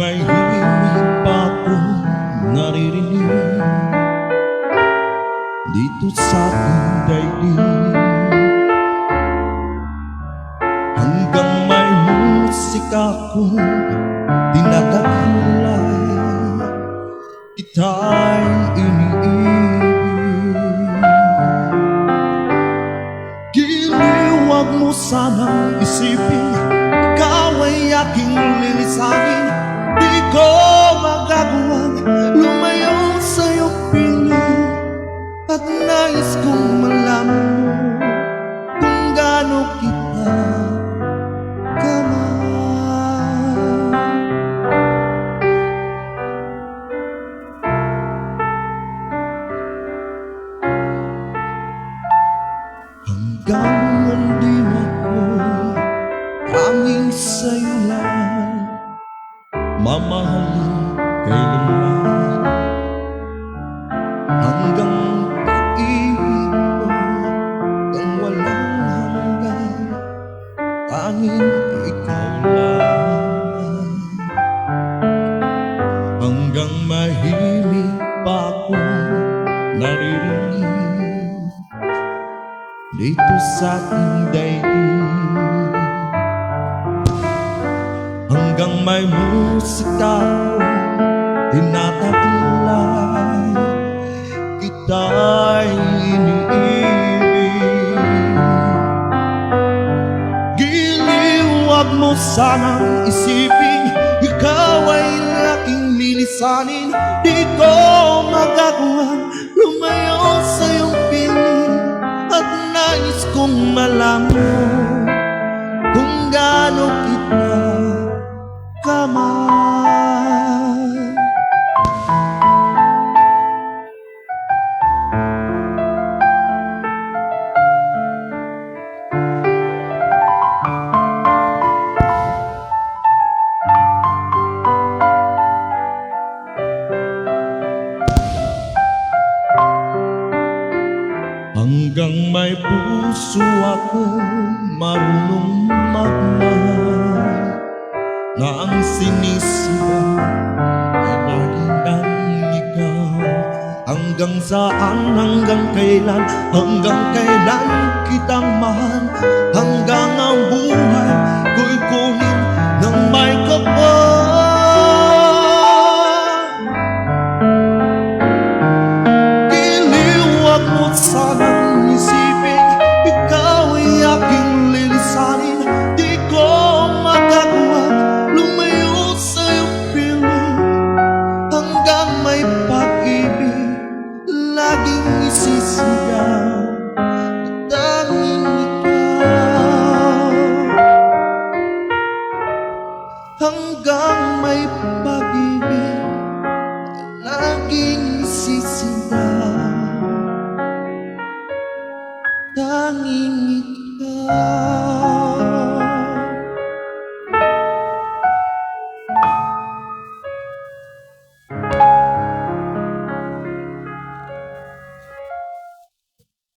may hihig pa ko naririnig. Dito sa aking daigdig Hanggang may musika ko dinadakulay Kita'y iniibig. Giliwag mo sanang isipin Ikaw ay aking lilisanin ko magagawang lumayo sa iyong piling At nais kong malaman mo Kung gaano kita kamahal. Hanggang hindi ako Tanging sa'yo. lang Mamahalin kailanman Hanggang pag-ibig Hanggang walang hanggan Tanging ikaw lang Hanggang mahimik pa ako naririnig dito sa ating daigdig Hanggang may musika tinataglay Kita'y iniibig. Giliwag mo sanang isipin Ikaw ay laking lilisanin. Di ko magagawang lumayo sa iyong piling At nais kong malaman Hanggang may puso ako marunong magmahal Ang sinisigaw ay ng ikaw. Hanggang saan, hanggang kailan, hanggang kailan kitang mahal tanging ikaw.